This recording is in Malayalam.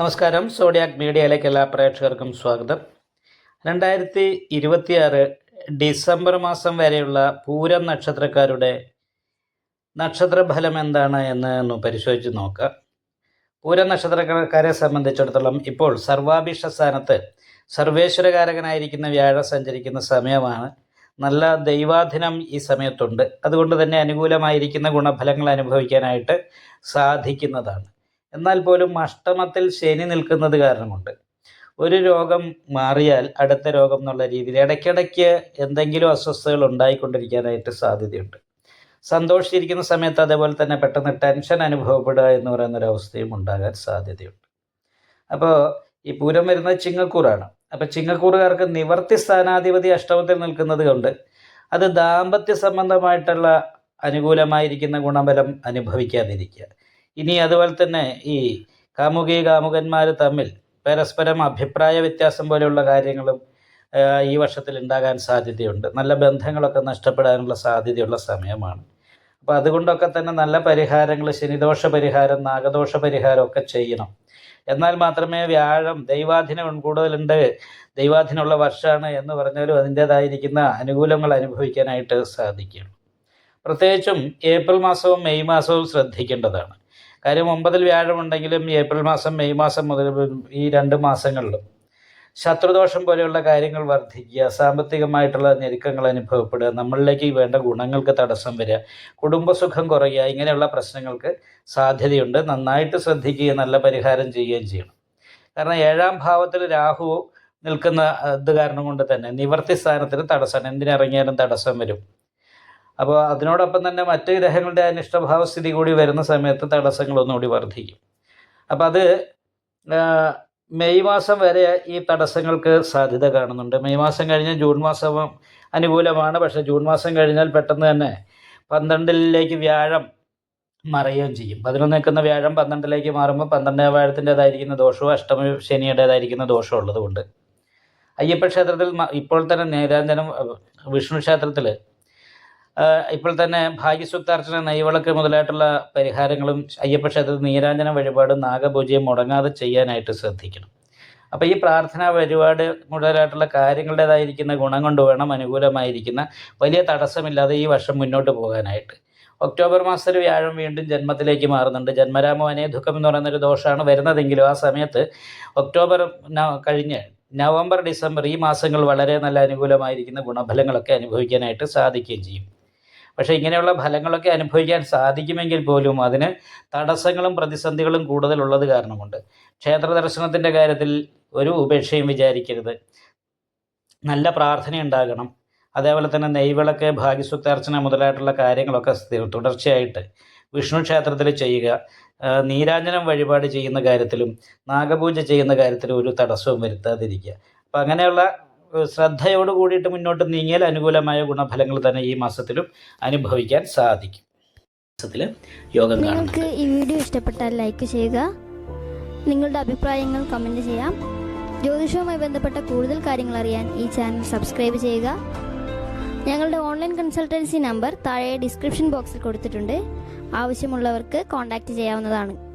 നമസ്കാരം. സോഡിയാക് മീഡിയയിലേക്ക് എല്ലാ പ്രേക്ഷകർക്കും സ്വാഗതം. രണ്ടായിരത്തി ഇരുപത്തിയാറ് ഡിസംബർ മാസം വരെയുള്ള പൂരം നക്ഷത്രക്കാരുടെ നക്ഷത്രഫലം എന്താണ് എന്ന് ഒന്ന് പരിശോധിച്ച് നോക്കാം. പൂരം നക്ഷത്രക്കാരെ സംബന്ധിച്ചിടത്തോളം ഇപ്പോൾ സർവാഭിഷ്ട സ്ഥാനത്ത് സർവേശ്വരകാരകനായിരിക്കുന്ന വ്യാഴം സഞ്ചരിക്കുന്ന സമയമാണ്. നല്ല ദൈവാധീനം ഈ സമയത്തുണ്ട്. അതുകൊണ്ട് തന്നെ അനുകൂലമായിരിക്കുന്ന ഗുണഫലങ്ങൾ അനുഭവിക്കാനായിട്ട് സാധിക്കുന്നതാണ്. എന്നാൽ പോലും അഷ്ടമത്തിൽ ശനി നിൽക്കുന്നത് കാരണമുണ്ട്. ഒരു രോഗം മാറിയാൽ അടുത്ത രോഗം എന്നുള്ള രീതിയിൽ ഇടയ്ക്കിടയ്ക്ക് എന്തെങ്കിലും അസ്വസ്ഥതകൾ ഉണ്ടായിക്കൊണ്ടിരിക്കാനായിട്ട് സാധ്യതയുണ്ട്. സന്തോഷിച്ചിരിക്കുന്ന സമയത്ത് അതേപോലെ തന്നെ പെട്ടെന്ന് ടെൻഷൻ അനുഭവപ്പെടുക എന്ന് പറയുന്ന ഒരു അവസ്ഥയും ഉണ്ടാകാൻ സാധ്യതയുണ്ട്. അപ്പോൾ ഈ പൂരം വരുന്നത് ചിങ്ങക്കൂറാണ്. അപ്പോൾ ചിങ്ങക്കൂറുകാർക്ക് നിവർത്തി സ്ഥാനാധിപതി അഷ്ടമത്തിൽ നിൽക്കുന്നത് കൊണ്ട് അത് ദാമ്പത്യ സംബന്ധമായിട്ടുള്ള അനുകൂലമായിരിക്കുന്ന ഗുണബലം അനുഭവിക്കാതിരിക്കുക. ഇനി അതുപോലെ തന്നെ ഈ കാമുകി കാമുകന്മാർ തമ്മിൽ പരസ്പരം അഭിപ്രായ വ്യത്യാസം പോലെയുള്ള കാര്യങ്ങളും ഈ വർഷത്തിൽ ഉണ്ടാകാൻ സാധ്യതയുണ്ട്. നല്ല ബന്ധങ്ങളൊക്കെ നഷ്ടപ്പെടാനുള്ള സാധ്യതയുള്ള സമയമാണ്. അപ്പോൾ അതുകൊണ്ടൊക്കെ തന്നെ നല്ല പരിഹാരങ്ങൾ ശനിദോഷ പരിഹാരം നാഗദോഷ പരിഹാരം ഒക്കെ ചെയ്യണം. എന്നാൽ മാത്രമേ വ്യാഴം ദൈവാധീനം കൂടുതലുണ്ട് ദൈവാധീനമുള്ള വർഷമാണ് എന്ന് പറഞ്ഞാലും അതിന്റേതായിരിക്കുന്ന അനുകൂലങ്ങൾ അനുഭവിക്കാനായിട്ട് സാധിക്കുകയുള്ളൂ പ്രത്യേകിച്ചും ഏപ്രിൽ മാസവും മെയ് മാസവും ശ്രദ്ധിക്കേണ്ടതാണ്. കാര്യം ഒമ്പതിൽ വ്യാഴമുണ്ടെങ്കിലും ഏപ്രിൽ മാസം മെയ് മാസം മുതൽ ഈ രണ്ട് മാസങ്ങളിലും ശത്രുദോഷം പോലെയുള്ള കാര്യങ്ങൾ വർദ്ധിക്കുക സാമ്പത്തികമായിട്ടുള്ള ഞെരുക്കങ്ങൾ അനുഭവപ്പെടുക നമ്മളിലേക്ക് വേണ്ട ഗുണങ്ങൾക്ക് തടസ്സം വരിക കുടുംബസുഖം കുറയുക ഇങ്ങനെയുള്ള പ്രശ്നങ്ങൾക്ക് സാധ്യതയുണ്ട്. നന്നായിട്ട് ശ്രദ്ധിക്കുകയും നല്ല പരിഹാരം ചെയ്യുകയും ചെയ്യണം. കാരണം ഏഴാം ഭാവത്തിൽ രാഹു നിൽക്കുന്ന ഇത് കാരണം കൊണ്ട് തന്നെ നിവർത്തി സ്ഥാനത്തിന് തടസ്സമാണ് എന്തിനിറങ്ങിയാലും തടസ്സം വരും. അപ്പോൾ അതിനോടൊപ്പം തന്നെ മറ്റ് ഗ്രഹങ്ങളുടെ അനിഷ്ടഭാവ സ്ഥിതി കൂടി വരുന്ന സമയത്ത് തടസ്സങ്ങൾ ഒന്നുകൂടി വർദ്ധിക്കും. അപ്പം അത് മെയ് മാസം വരെ ഈ തടസ്സങ്ങൾക്ക് സാധ്യത കാണുന്നുണ്ട്. മെയ് മാസം കഴിഞ്ഞ് ജൂൺ മാസം അനുകൂലമാണ്. പക്ഷേ ജൂൺ മാസം കഴിഞ്ഞാൽ പെട്ടെന്ന് തന്നെ പന്ത്രണ്ടിലേക്ക് വ്യാഴം മറയുകയും ചെയ്യും. പതിനൊന്ന് നിൽക്കുന്ന വ്യാഴം പന്ത്രണ്ടിലേക്ക് മാറുമ്പോൾ പന്ത്രണ്ടാം വ്യാഴത്തിന്റെതായിരിക്കുന്ന ദോഷവും അഷ്ടമി ശനിയുടേതായിരിക്കുന്ന ദോഷവും ഉള്ളതുകൊണ്ട്. അയ്യപ്പ ക്ഷേത്രത്തിൽ ഇപ്പോൾ തന്നെ നേരാന്തരം വിഷ്ണു ക്ഷേത്രത്തിൽ ഇപ്പോൾ തന്നെ ഭാഗ്യസ്വത്താർച്ചന നെയ്വിളക്ക് മുതലായിട്ടുള്ള പരിഹാരങ്ങളും അയ്യപ്പ ക്ഷേത്രത്തിൽ നീരാഞ്ജന വഴിപാടും നാഗപൂജയും മുടങ്ങാതെ ചെയ്യാനായിട്ട് ശ്രദ്ധിക്കണം. അപ്പോൾ ഈ പ്രാർത്ഥനാ വഴിപാട് മുതലായിട്ടുള്ള കാര്യങ്ങളുടേതായിരിക്കുന്ന ഗുണം കൊണ്ട് വേണം അനുകൂലമായിരിക്കുന്ന വലിയ തടസ്സമില്ലാതെ ഈ വർഷം മുന്നോട്ട് പോകാനായിട്ട്. ഒക്ടോബർ മാസത്തിൽ വ്യാഴം വീണ്ടും ജന്മത്തിലേക്ക് മാറുന്നുണ്ട്. ജന്മരാമോ അനേ ദുഃഖം എന്ന് പറയുന്നൊരു ദോഷമാണ് വരുന്നതെങ്കിലും ആ സമയത്ത് ഒക്ടോബർ കഴിഞ്ഞ് നവംബർ ഡിസംബർ ഈ മാസങ്ങൾ വളരെ നല്ല അനുകൂലമായിരിക്കുന്ന ഗുണഫലങ്ങളൊക്കെ അനുഭവിക്കാനായിട്ട് സാധിക്കുകയും ചെയ്യും. പക്ഷേ ഇങ്ങനെയുള്ള ഫലങ്ങളൊക്കെ അനുഭവിക്കാൻ സാധിക്കുമെങ്കിൽ പോലും അതിന് തടസ്സങ്ങളും പ്രതിസന്ധികളും കൂടുതലുള്ളത് കാരണമുണ്ട്. ക്ഷേത്ര ദർശനത്തിന്റെ കാര്യത്തിൽ ഒരു ഉപേക്ഷയും വിചാരിക്കരുത്. നല്ല പ്രാർത്ഥന ഉണ്ടാകണം. അതേപോലെ തന്നെ നെയ്വിളക്ക് ഭാഗ്യസുക്താർച്ചന മുതലായിട്ടുള്ള കാര്യങ്ങളൊക്കെ തുടർച്ചയായിട്ട് വിഷ്ണു ക്ഷേത്രത്തിൽ ചെയ്യുക. നീരാഞ്ജനം വഴിപാട് ചെയ്യുന്ന കാര്യത്തിലും നാഗപൂജ ചെയ്യുന്ന കാര്യത്തിലും ഒരു തടസ്സവും വരുത്താതിരിക്കുക. അപ്പം അങ്ങനെയുള്ള ശ്രദ്ധയോട് കൂടിയിട്ട് മുന്നോട്ട് നീങ്ങിയാൽ അനുകൂലമായ ഗുണഫലങ്ങൾ തന്നെ ഈ മാസത്തിലും അനുഭവിക്കാൻ സാധിക്കും. മാസത്തിൽ യോഗം നിങ്ങൾക്ക് ഈ വീഡിയോ ഇഷ്ടപ്പെട്ടാൽ ലൈക്ക് ചെയ്യുക. നിങ്ങളുടെ അഭിപ്രായങ്ങൾ കമന്റ് ചെയ്യാം. ജ്യോതിഷവുമായി ബന്ധപ്പെട്ട കൂടുതൽ കാര്യങ്ങൾ അറിയാൻ ഈ ചാനൽ സബ്സ്ക്രൈബ് ചെയ്യുക. ഞങ്ങളുടെ ഓൺലൈൻ കൺസൾട്ടൻസി നമ്പർ താഴെ ഡിസ്ക്രിപ്ഷൻ ബോക്സിൽ കൊടുത്തിട്ടുണ്ട്. ആവശ്യമുള്ളവർക്ക് കോൺടാക്റ്റ് ചെയ്യാവുന്നതാണ്.